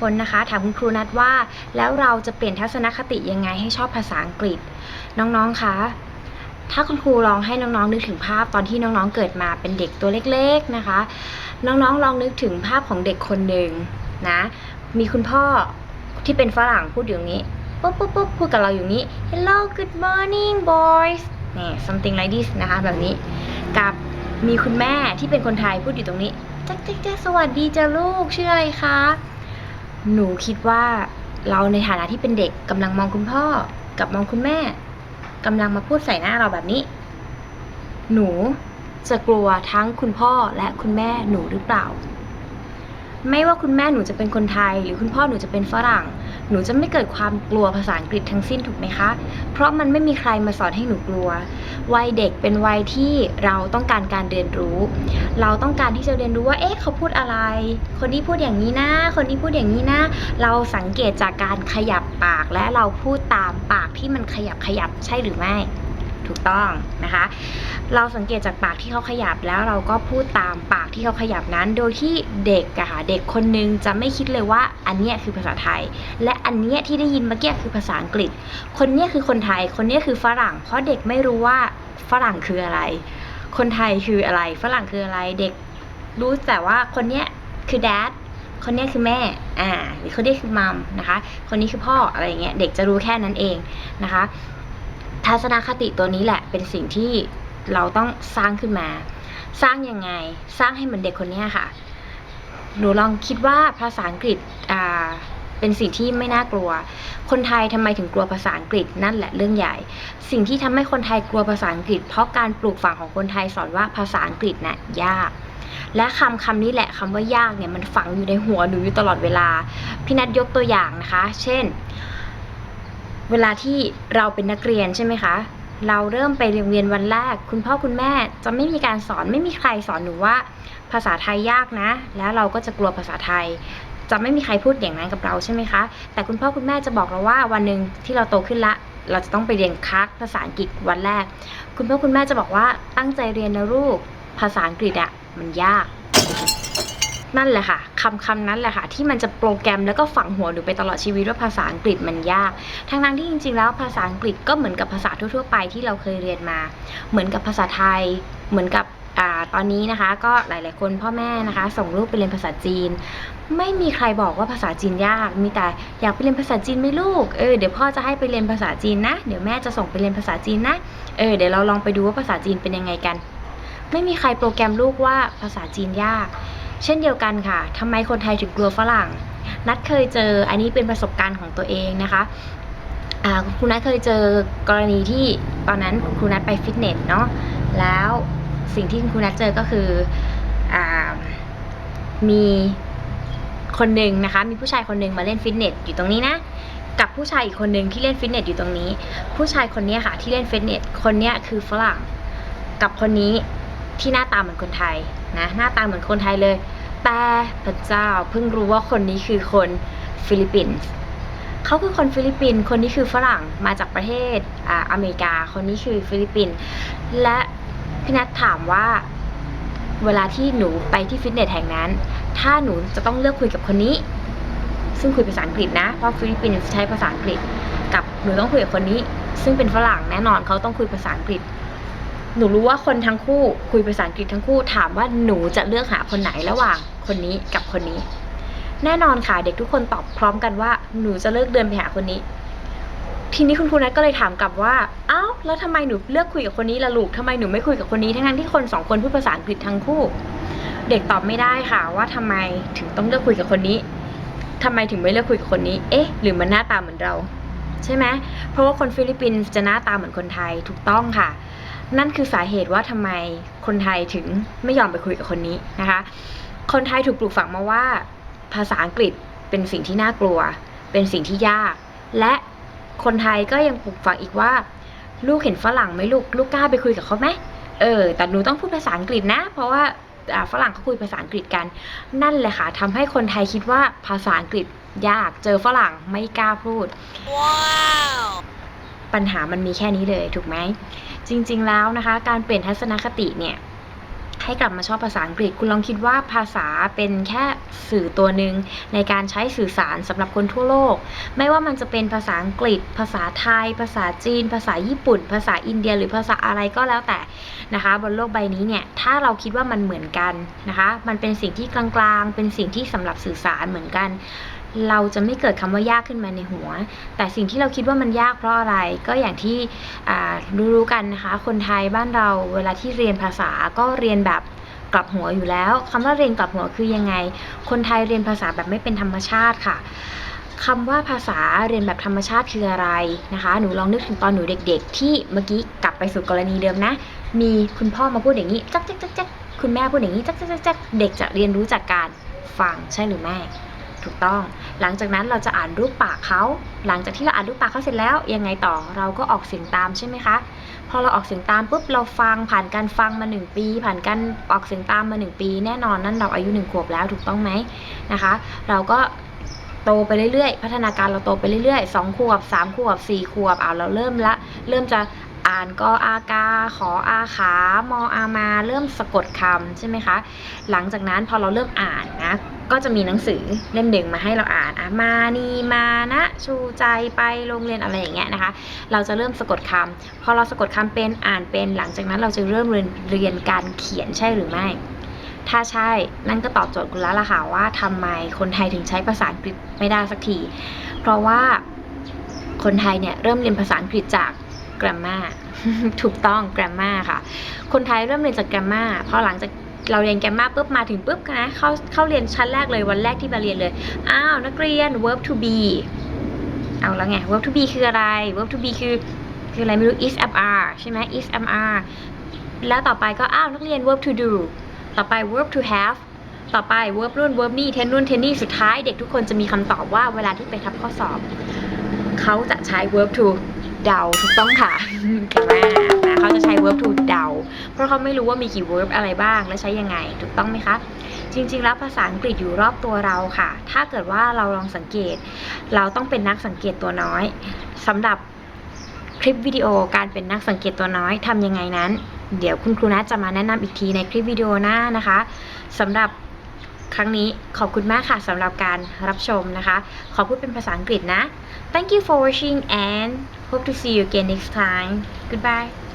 คนนะคะถามคุณครูนัดว่า แล้วเราจะเปลี่ยนทัศนคติยังไงให้ชอบภาษาอังกฤษ น้องๆคะถ้าคุณครูลองให้น้องๆนึกถึงภาพตอนที่น้องๆเกิดมาเป็นเด็กตัวเล็กๆนะคะ น้องๆลองนึกถึงภาพของเด็กคนหนึ่งนะมีคุณพ่อที่เป็นฝรั่งพูดอยู่างนี้ปุ๊บปุ๊บปุ๊บพูดกับเราอยู่นี้ hello good morning boys นี่ something like this นะคะแบบนี้ กับมีคุณแม่ที่เป็นคนไทยพูดอยู่ตรงนี้จ๊กจ๊กจ๊กสวัสดีจ้าลูกชื่ออะไรคะ หนูคิดว่าเราในฐานะที่เป็นเด็กกำลังมองคุณพ่อ กับมองคุณแม่กำลังมาพูดใส่หน้าเราแบบนี้ หนูจะกลัวทั้งคุณพ่อและคุณแม่หนูหรือเปล่า ไม่ว่าคุณแม่หนูจะเป็นคนไทย หรือคุณพ่อหนูจะเป็นฝรั่ง หนูจะไม่เกิดความกลัวภาษาอังกฤษทั้งสิ้นถูกไหมคะ เพราะมันไม่มีใครมาสอนให้หนูกลัว วัยเด็กเป็นวัยที่เราต้องการการเรียนรู้ เราต้องการที่จะเรียนรู้ว่า เอ๊ะเขาพูดอะไร คนนี้พูดอย่างนี้นะ คนนี้พูดอย่างนี้นะ เราสังเกตจากการขยับปากและเราพูดตามปากที่มันขยับขยับใช่หรือไม่ ถูกต้องนะคะ เราสังเกตจากปากที่เขาขยับแล้วเราก็พูดตามปากที่เขาขยับนั้น โดยที่เด็กอะค่ะเด็กคนนึงจะไม่คิดเลยว่าอันเนี้ยคือภาษาไทย และอันเนี้ยที่ได้ยินเมื่อกี้คือภาษาอังกฤษ คนเนี้ยคือคนไทย คนเนี้ยคือฝรั่ง เพราะเด็กไม่รู้ว่าฝรั่งคืออะไร คนไทยคืออะไร ฝรั่งคืออะไรเด็กรู้แต่ว่าคนเนี้ยคือ dad คนนี้คือแม่ อ่า หรือคนนี้คือมัมนะคะ คนนี้คือพ่ออะไรเงี้ย เด็กจะรู้แค่นั้นเองนะคะ ทัศนคติตัวนี้แหละเป็นสิ่งที่เราต้องสร้างขึ้นมา สร้างยังไงสร้างให้เหมือนเด็กคนนี้ค่ะ หนูลองคิดว่าภาษาอังกฤษอ่าเป็นสิ่งที่ไม่น่ากลัว คนไทยทำไมถึงกลัวภาษาอังกฤษนั่นแหละเรื่องใหญ่ สิ่งที่ทำให้คนไทยกลัวภาษาอังกฤษ เพราะการปลูกฝังของคนไทยสอนว่าภาษาอังกฤษน่ะยาก และคำคำนี้แหละคำว่ายากเนี่ยมันฝังอยู่ในหัวหนูอยู่ตลอดเวลา พี่นัทยกตัวอย่างนะคะ เช่น เวลาที่เราเป็นนักเรียนใช่ไหมคะ เราเริ่มไปโรงเรียนวันแรก คุณพ่อคุณแม่จะไม่มีการสอนไม่มีใครสอนหนูว่า ภาษาไทยยากนะ แล้วเราก็จะกลัวภาษาไทย จะไม่มีใครพูดอย่างนั้นกับเราใช่ไหมคะ แต่คุณพ่อคุณแม่จะบอกเราว่าวันหนึ่งที่เราโตขึ้นละ เราจะต้องไปเรียนคลาสภาษาอังกฤษวันแรก คุณพ่อคุณแม่จะบอกว่าตั้งใจเรียนนะลูก ภาษาอังกฤษอะมันยาก นั่นแหละค่ะคำคำนั้นแหละค่ะ ที่มันจะโปรแกรมแล้วก็ฝังหัวหนูไปตลอดชีวิตว่าภาษาอังกฤษมันยาก ทั้งนั้นที่จริงๆ แล้วภาษาอังกฤษก็เหมือนกับภาษาทั่วๆ ไปที่เราเคยเรียนมา เหมือนกับภาษาไทย เหมือนกับอตอนนี้นะคะ ก็หลายๆ คนพ่อแม่นะคะ ส่งลูกไปเรียนภาษาจีน ไม่มีใครบอกว่าภาษาจีนยาก มีแต่อยากไปเรียนภาษาจีนไหมลูกเออเดี๋ยวพ่อจะให้ไปเรียนภาษาจีนนะ เดี๋ยวแม่จะส่งไปเรียนภาษาจีนนะเออเดี๋ยวเราลองไปดูว่าภาษาจีนเป็นยังไงกัน ไม่มีใครโปรแกรมลูกว่าภาษาจีนยาก เช่นเดียวกันค่ะทำไมคนไทยถึงกลัวฝรั่ง นัดเคยเจออันนี้เป็นประสบการณ์ของตัวเองนะคะอ่าคุณนัทเคยเจอกรณีที่ตอนนั้นครูนัทไปฟิตเนสเนาะแล้วสิ่งที่คุณครูนัทเจอก็คืออ่ามีคนหนึ่งนะคะมีผู้ชายคนหนึ่งมาเล่นฟิตเนสอยู่ตรงนี้นะกับผู้ชายอีกคนหนึ่งที่เล่นฟิตเนสอยู่ตรงนี้ ผู้ชายคนนี้ค่ะที่เล่นฟิตเนสคนเนี้ยคือฝรั่งกับคนนี้ที่หน้าตาเหมือนคนไทย นะหน้าตาเหมือนคนไทยเลย แต่พระเจ้าเพิ่งรู้ว่าคนนี้คือคนฟิลิปปินส์เขาคือคนฟิลิปปินส์คนนี้คือฝรั่งมาจากประเทศอ่าอเมริกา คนนี้คือฟิลิปปินส์และพี่นัทถามว่าเวลาที่หนูไปที่ฟิตเนสแห่งนั้น ถ้าหนูจะต้องเลือกคุยกับคนนี้ ซึ่งคุยภาษาอังกฤษนะ เพราะฟิลิปปินส์ใช้ภาษาอังกฤษ กับหนูต้องคุยกับคนนี้ ซึ่งเป็นฝรั่งแน่นอนเขาต้องคุยภาษาอังกฤษ หนูรู้ว่าคนทั้งคู่คุยภาษาอังกฤษทั้งคู่ถามว่าหนูจะเลือกหาคนไหนระหว่างคนนี้กับคนนี้ แน่นอนค่ะเด็กทุกคนตอบพร้อมกันว่าหนูจะเลือกเดินไปหาคนนี้ ทีนี้คุณครูนัทก็เลยถามกลับว่าเอ้าแล้วทำไมหนูเลือกคุยกับคนนี้ล่ะลูกทำไมหนูไม่คุยกับคนนี้ทั้งที่คนสองคนพูดภาษาอังกฤษทั้งคู่ เด็กตอบไม่ได้ค่ะว่าทำไมถึงต้องเลือกคุยกับคนนี้ทำไมถึงไม่เลือกคุยกับคนนี้ เอ๊ะ หรือมันหน้าตาเหมือนเรา ใช่ไหมเพราะว่าคนฟิลิปปินส์จะหน้าตาเหมือนคนไทยถูกต้องค่ะ นั่นคือสาเหตุว่าทำไมคนไทยถึงไม่ยอมไปคุยกับคนนี้นะคะ คนไทยถูกปลูกฝังมาว่า ภาษาอังกฤษเป็นสิ่งที่น่ากลัว เป็นสิ่งที่ยาก และคนไทยก็ยังปลูกฝังอีกว่า ลูกเห็นฝรั่งไหมลูกลูกกล้าไปคุยกับเขาไหมเออแต่หนูต้องพูดภาษาอังกฤษนะ เพราะว่าอ่าฝรั่งเขาคุยภาษาอังกฤษกัน นั่นแหละค่ะทำให้คนไทยคิดว่าภาษาอังกฤษยากเจอฝรั่งไม่กล้าพูดปัญหามันมีแค่นี้เลยถูกไหม จริงๆแล้วนะคะ การเปลี่ยนทัศนคติเนี่ยให้กลับมาชอบภาษาอังกฤษ คุณลองคิดว่าภาษาเป็นแค่สื่อตัวหนึ่งในการใช้สื่อสารสำหรับคนทั่วโลก ไม่ว่ามันจะเป็นภาษาอังกฤษ ภาษาไทย ภาษาจีน ภาษาญี่ปุ่น ภาษาอินเดีย หรือภาษาอะไรก็แล้วแต่นะคะ บนโลกใบนี้เนี่ยถ้าเราคิดว่ามันเหมือนกันนะคะ มันเป็นสิ่งที่กลางๆ เป็นสิ่งที่สำหรับสื่อสารเหมือนกัน เราจะไม่เกิดคำว่ายากขึ้นมาในหัว แต่สิ่งที่เราคิดว่ามันยากเพราะอะไร ก็อย่างที่รู้ๆกันนะคะ คนไทยบ้านเราเวลาที่เรียนภาษาก็เรียนแบบกลับหัวอยู่แล้วคำว่าเรียนกลับหัวคือยังไง คนไทยเรียนภาษาแบบไม่เป็นธรรมชาติค่ะคำว่าภาษาเรียนแบบธรรมชาติคืออะไรนะคะ หนูลองนึกถึงตอนหนูเด็ก ๆ ที่เมื่อกี้กลับไปสู่กรณีเดิมนะ มีคุณพ่อมาพูดอย่างนี้จักจักจักจักคุณแม่พูดอย่างนี้จักจักจักจักเด็กจะเรียนรู้จากการฟังใช่หรือไม่ ถูกต้อง หลังจากนั้นเราจะอ่านรูปปากเขา หลังจากที่เราอ่านรูปปากเขาเสร็จแล้วยังไงต่อเราก็ออกเสียงตามใช่ไหมคะ พอเราออกเสียงตามปุ๊บเราฟังผ่านการฟังมา 1 ปี ผ่านการออกเสียงตามมา 1 ปี แน่นอนนั่นเราอายุ 1 ขวบแล้วถูกต้องไหมนะคะ เราก็โตไปเรื่อยๆ พัฒนาการเราโตไปเรื่อยๆ2ขวบ3ขวบ4ขวบอ่าเราเริ่มละ เริ่มจะอ่านกออากา ขออาขามออามา เริ่มสะกดคำใช่ไหมคะ หลังจากนั้นพอเราเริ่มอ่านนะ ก็จะมีหนังสือเล่มหนึ่งมาให้เราอ่านอะมานีมานะชูใจไปโรงเรียนอะไรอย่างเงี้ยนะคะ เราจะเริ่มสะกดคำพอเราสะกดคำเป็นอ่านเป็นหลังจากนั้นเราจะเริ่มเรียนเรียนการเขียนใช่หรือไม่ ถ้าใช่นั่นก็ตอบโจทย์คุณแล้วล่ะค่ะว่าทำไมคนไทยถึงใช้ภาษาอังกฤษไม่ได้สักที เพราะว่าคนไทยเนี่ยเริ่มเรียนภาษาอังกฤษจาก grammar ถูกต้อง grammar ค่ะ คนไทยเริ่มเรียนจาก grammar พอหลังจาก เราเรียน grammar ปุ๊บมาถึงปุ๊บนะเข้าเข้าเรียนชั้นแรกเลยวันแรกที่มาเรียนเลยอ้าวนักเรียน verb to be เอาแล้วไง verb to be คืออะไร verb to be คือคืออะไรไม่รู้ is am are ใช่ไหม is am are แล้วต่อไปก็อ้าวนักเรียน verb to do ต่อไป verb to have ต่อไป verb นู่น verb นี่เทนนู่นเทนนี่ สุดท้ายเด็กทุกคนจะมีคำตอบว่าเวลาที่ไปทำข้อสอบ เขาจะใช้ verb to เดาถูกต้องค่ะเก่งมากะเขาจะใช้ verb to เดา เพราะเขาไม่รู้ว่ามีกี่ verb อะไรบ้าง และใช้ยังไง ถูกต้องไหมคะ จริงๆ แล้วภาษาอังกฤษอยู่รอบตัวเราค่ะ ถ้าเกิดว่าเราลองสังเกต เราต้องเป็นนักสังเกตตัวน้อยสำหรับคลิปวิดีโอการเป็นนักสังเกตตัวน้อยทำยังไงนั้น เดี๋ยวคุณครูนัทจะมาแนะนำอีกทีในคลิปวิดีโอหน้านะคะสำหรับครั้งนี้ขอบคุณมากค่ะสำหรับการรับชมนะคะ ขอพูดเป็นภาษาอังกฤษนะ Thank you for watching and hope to see you again next time. Goodbye.